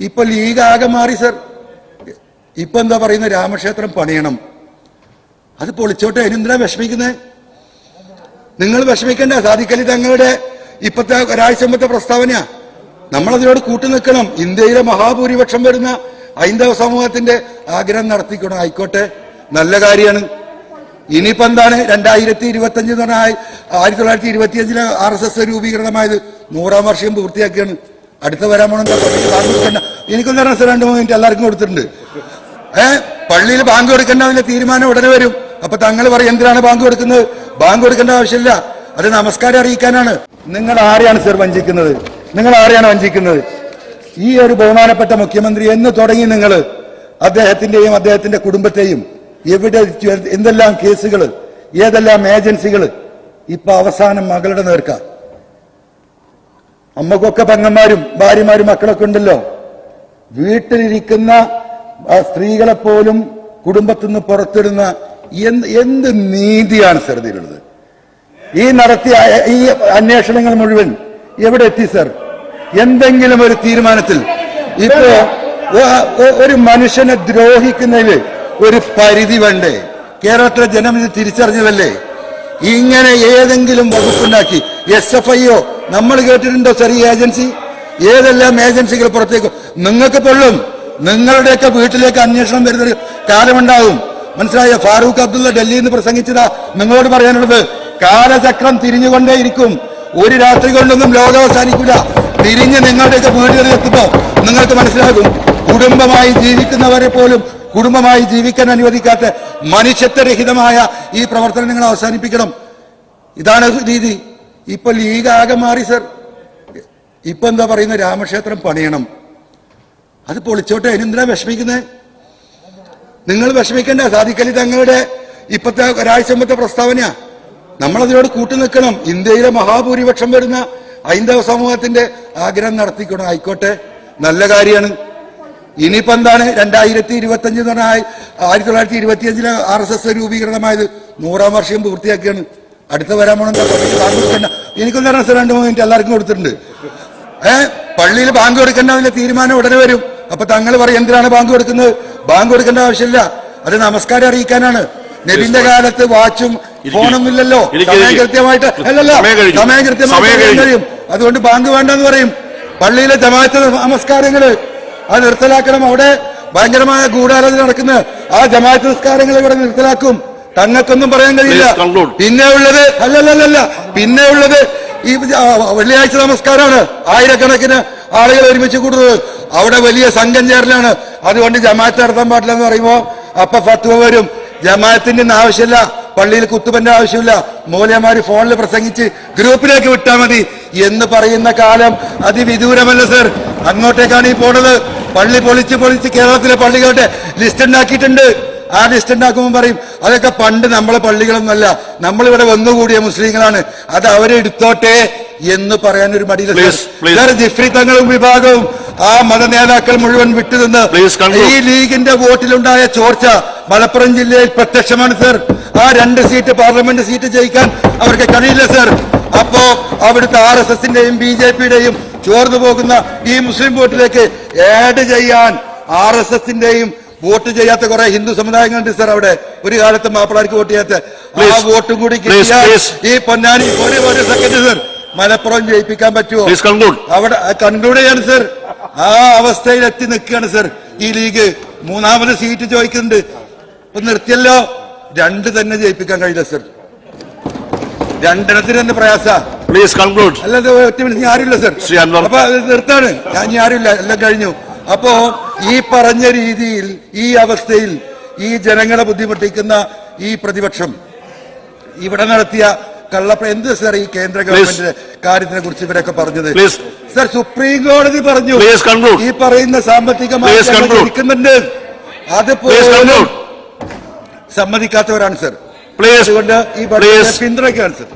ഇപ്പൊ ലീഗ് ആകെ മാറി സർ. ഇപ്പൊ എന്താ പറയുന്ന? രാമക്ഷേത്രം പണിയണം. അത് പൊളിച്ചോട്ടെ. അതിനെന്തിനാ വിഷമിക്കുന്നത് നിങ്ങൾ വിഷമിക്കണ്ട. സാധിക്കലി തങ്ങളുടെ ഇപ്പത്തെ ഒരാഴ്ച മുമ്പത്തെ പ്രസ്താവനയാ. നമ്മളതിനോട് കൂട്ടു നിൽക്കണം. ഇന്ത്യയിലെ മഹാഭൂരിപക്ഷം വരുന്ന ഹൈന്ദവ സമൂഹത്തിന്റെ ആഗ്രഹം നടത്തിക്കണം. ആയിക്കോട്ടെ. നല്ല കാര്യമാണ്. ഇനിയിപ്പോ എന്താണ്? രണ്ടായിരത്തി ഇരുപത്തി അഞ്ച് ആയിരത്തി തൊള്ളായിരത്തി ഇരുപത്തി അഞ്ചിലെ ആർ എസ് എസ് രൂപീകരണമായത് നൂറാം വർഷം പൂർത്തിയാക്കിയാണ്. അടുത്ത വരാൻ പോണ. എനിക്കൊന്നും സാർ രണ്ട് മൂന്ന് മിനിറ്റ് എല്ലാവർക്കും കൊടുത്തിട്ടുണ്ട്. ഏ? പള്ളിയിൽ ബാങ്ക് കൊടുക്കേണ്ടതിന്റെ തീരുമാനം ഉടനെ വരും. അപ്പൊ തങ്ങൾ പറയും എന്തിനാണ് ബാങ്ക് കൊടുക്കുന്നത്? ബാങ്ക് കൊടുക്കേണ്ട ആവശ്യമില്ല. അത് നമസ്കാരം അറിയിക്കാനാണ്. നിങ്ങൾ ആരെയാണ് സർ വഞ്ചിക്കുന്നത്? നിങ്ങൾ ആരെയാണ് വഞ്ചിക്കുന്നത്? ഈ ഒരു ബഹുമാനപ്പെട്ട മുഖ്യമന്ത്രി എന്ന് തുടങ്ങി നിങ്ങൾ അദ്ദേഹത്തിന്റെയും അദ്ദേഹത്തിന്റെ കുടുംബത്തെയും എവിടെ എന്തെല്ലാം കേസുകൾ ഏതെല്ലാം ഏജൻസികൾ ഇപ്പൊ അവസാനം മകളുടെ നേർക്ക. അമ്മക്കൊക്കെ പെങ്ങന്മാരും ഭാര്യമാരും മക്കളൊക്കെ ഉണ്ടല്ലോ. വീട്ടിലിരിക്കുന്ന സ്ത്രീകളെ പോലും കുടുംബത്തിൽ നിന്ന് പുറത്തിടുന്ന എന്ത് എന്ത് നീതിയാണ് സർ ഇതിലുള്ളത് ഈ നടത്തിയ ഈ അന്വേഷണങ്ങൾ മുഴുവൻ എവിടെ എത്തി സർ? എന്തെങ്കിലും ഒരു തീരുമാനത്തിൽ ഇപ്പോ ഒരു മനുഷ്യനെ ദ്രോഹിക്കുന്നതിൽ ഒരു പരിധി വേണ്ടേ? കേരളത്തിലെ ജനം ഇത് തിരിച്ചറിഞ്ഞതല്ലേ? ഇങ്ങനെ ഏതെങ്കിലും വകുപ്പുണ്ടാക്കി എസ് എഫ് ഐയോ നമ്മൾ കേട്ടിട്ടുണ്ടോ ചെറിയ ഏജൻസി? ഏതെല്ലാം ഏജൻസികൾ പുറത്തേക്ക്? നിങ്ങൾക്ക് പൊള്ളും. നിങ്ങളുടെയൊക്കെ വീട്ടിലേക്ക് അന്വേഷണം വരുന്നൊരു കാലമുണ്ടാവും മനസ്സിലായ? ഫാറൂഖ് അബ്ദുള്ള ഡൽഹിയിൽ നിന്ന് പ്രസംഗിച്ചതാ നിങ്ങളോട് പറയാനുള്ളത്. കാലചക്രം തിരിഞ്ഞുകൊണ്ടേയിരിക്കും ഒരു രാത്രി കൊണ്ടൊന്നും ലോകം അവസാനിക്കില്ല തിരിഞ്ഞ് നിങ്ങളുടെയൊക്കെ വീടുകളിൽ എത്തുമ്പോ നിങ്ങൾക്ക് മനസ്സിലാകും. കുടുംബമായി ജീവിക്കുന്നവരെ പോലും കുടുംബമായി ജീവിക്കാൻ അനുവദിക്കാത്ത മനുഷ്യത്വരഹിതമായ ഈ പ്രവർത്തനം നിങ്ങൾ അവസാനിപ്പിക്കണം. ഇതാണ് രീതി. ഇപ്പൊ ലീഗ് ആകെ മാറി സർ. ഇപ്പൊ എന്താ പറയുന്ന? രാമക്ഷേത്രം പണിയണം. അത് പൊളിച്ചോട്ടെ. അതിനെന്തിനാ വിഷമിക്കുന്നത് നിങ്ങൾ വിഷമിക്കണ്ട. സാധിക്കലി തങ്ങളുടെ ഇപ്പത്തെ ഒരാഴ്ച മുമ്പത്തെ പ്രസ്താവനയാ. നമ്മളതിനോട് കൂട്ടു നിൽക്കണം. ഇന്ത്യയിലെ മഹാഭൂരിപക്ഷം വരുന്ന ഹൈന്ദവ സമൂഹത്തിന്റെ ആഗ്രഹം നടത്തിക്കണം? ആയിക്കോട്ടെ. നല്ല കാര്യമാണ്. ഇനിയിപ്പോ എന്താണ്? രണ്ടായിരത്തി ഇരുപത്തി അഞ്ച് എന്ന് പറഞ്ഞാൽ ആയിരത്തി തൊള്ളായിരത്തി ഇരുപത്തി അഞ്ചിലെ ആർ എസ് എസ് രൂപീകരണമായത് നൂറാം വർഷം പൂർത്തിയാക്കിയാണ്. അടുത്ത വരാൻ പോകണം? ബാങ്ക് കൊടുക്കണ്ട. എനിക്കൊന്നും സാർ രണ്ട് മൂന്ന് മിനിറ്റ് എല്ലാവർക്കും കൊടുത്തിട്ടുണ്ട്. ഏ? പള്ളിയിൽ ബാങ്ക് കൊടുക്കേണ്ടതിന്റെ തീരുമാനം ഉടനെ വരും. അപ്പൊ തങ്ങൾ പറയും എന്തിനാണ് ബാങ്ക് കൊടുക്കുന്നത്? ബാങ്ക് കൊടുക്കേണ്ട ആവശ്യമില്ല. അത് നമസ്കാരം അറിയിക്കാനാണ്. നബിന്റെ കാലത്ത് വാച്ചും ഫോണൊന്നും ഇല്ലല്ലോ സമയം കൃത്യമായിട്ട് അല്ലല്ലോ സമയം. കൃത്യമായിട്ട്. കഴിയും. അതുകൊണ്ട് ബാങ്ക് വേണ്ടെന്ന് പറയും. പള്ളിയിലെ ജമാഅത്ത് നമസ്കാരങ്ങൾ അത് നിർത്തലാക്കണം. അവിടെ ഭയങ്കരമായ ഗൂഢാലോചന നടക്കുന്ന. ആ ജമാഅത്ത് നിസ്കാരങ്ങൾ ഇവിടെ നിർത്തലാക്കും. തങ്ങൾക്കൊന്നും പറയാൻ കഴിയില്ല. പിന്നെ ഉള്ളത് അല്ലല്ലല്ല പിന്നെ ഉള്ളത് ഈ വെള്ളിയാഴ്ച നമസ്കാരമാണ് ആയിരക്കണക്കിന് ആളുകൾ ഒരുമിച്ച് കൂടുന്നത്. അവിടെ വലിയ സംഘം ചേരലാണ്. അതുകൊണ്ട് ജമാഅത്ത് നടത്താൻ പാടില്ല എന്ന് പറയുമ്പോ അപ്പൊ ഫത്വ വരും. ജമാഅത്തിന്റെ ഒന്നും ആവശ്യമില്ല. പള്ളിയിൽ കുത്തുബന്റെ ആവശ്യമില്ല. മൂലയമാര് ഫോണിൽ പ്രസംഗിച്ച് ഗ്രൂപ്പിലേക്ക് വിട്ടാൽ മതി എന്ന് പറയുന്ന കാലം അതിവിദൂരമല്ല സർ. അങ്ങോട്ടേക്കാണ് ഈ പോണത്. പള്ളി പൊളിച്ച് പൊളിച്ച് കേരളത്തിലെ പള്ളികളുടെ ലിസ്റ്റ് ഉണ്ടാക്കിയിട്ടുണ്ട്. ആ ലിസ്റ്റ് ഉണ്ടാക്കുമ്പോൾ പറയും അതൊക്കെ പണ്ട് നമ്മളെ പള്ളികളൊന്നല്ല നമ്മളിവിടെ വന്നുകൂടിയ മുസ്ലിങ്ങളാണ്. അത് അവരെ അവരെടുത്തോട്ടെ എന്ന് പറയാൻ ഒരു മടിയില്ല. ജിഫ്രി തങ്ങളും വിഭാഗവും ആ മത നേതാക്കൾ മുഴുവൻ വിട്ടുനിന്ന് ഈ ലീഗിന്റെ വോട്ടിലുണ്ടായ ചോർച്ച മലപ്പുറം ജില്ലയിൽ പ്രത്യക്ഷമാണ് സർ. ആ രണ്ട് സീറ്റ് പാർലമെന്റ് സീറ്റ് ജയിക്കാൻ അവർക്ക് കഴിയില്ല സർ. അപ്പോ അവിടുത്തെ ആർ എസ് എസിന്റെയും ബി ജെ പിയുടെയും ചോർന്നു പോകുന്ന ഈ മുസ്ലിം വോട്ടിലേക്ക് ആഡ് ചെയ്യാൻ ആർ എസ് എസിന്റെയും വോട്ട് ചെയ്യാത്ത കുറെ ഹിന്ദു സമുദായങ്ങളുണ്ട് സാർ അവിടെ. ഒരു കാലത്ത് മാപ്പിളാർക്ക് വോട്ട് ചെയ്യാത്ത. ആ. വോട്ടും കൂടി കിട്ടിയാൽ ഈ പൊന്നാനി പോലെ ഒരു സെക്കൻഡ് സാർ മലപ്പുറം ജയിപ്പിക്കാൻ പറ്റുമോ? അവിടെ കൺക്ലൂഡ് ചെയ്യാണ് സർ ആ അവസ്ഥയിൽ എത്തി നിൽക്കുകയാണ് സർ ഈ ലീഗ് മൂന്നാമത് സീറ്റ് ചോദിക്കുന്നുണ്ട്. ഇപ്പൊ നിർത്തിയല്ലോ. രണ്ട് തന്നെ ജയിപ്പിക്കാൻ കഴിയില്ല സർ രണ്ടെണ്ണത്തിന് തന്നെ പ്രയാസ? പ്ലീസ് കൺക്ലൂഡ് അല്ലാതെ ഒറ്റ മിനിറ്റ് ഞാൻ ആരുമില്ല സർ. അപ്പൊ നിർത്താണ്. ഞാൻ ആരുമില്ല. എല്ലാം കഴിഞ്ഞു. അപ്പോ ഈ പറഞ്ഞ രീതിയിൽ ഈ അവസ്ഥയിൽ ഈ ജനങ്ങളെ ബുദ്ധിമുട്ടിക്കുന്ന ഈ പ്രതിപക്ഷം ഇവിടെ നടത്തിയ കള്ളപ്പ എന്ത് സർ ഈ കേന്ദ്ര ഗവൺമെന്റിന്റെ കാര്യത്തിനെ കുറിച്ച് ഇവരൊക്കെ പറഞ്ഞത്. സർ സുപ്രീം കോടതി പറഞ്ഞു. ഈ പറയുന്ന conclude. ഇരിക്കുന്നുണ്ട്. അത് പോലും കൺക്ലൂഡ് സമ്മതിക്കാത്തവരാണ് സർ. പ്ലീസ് കൊണ്ട് ഈ പിന്തുണയ്ക്കാണ് സർ.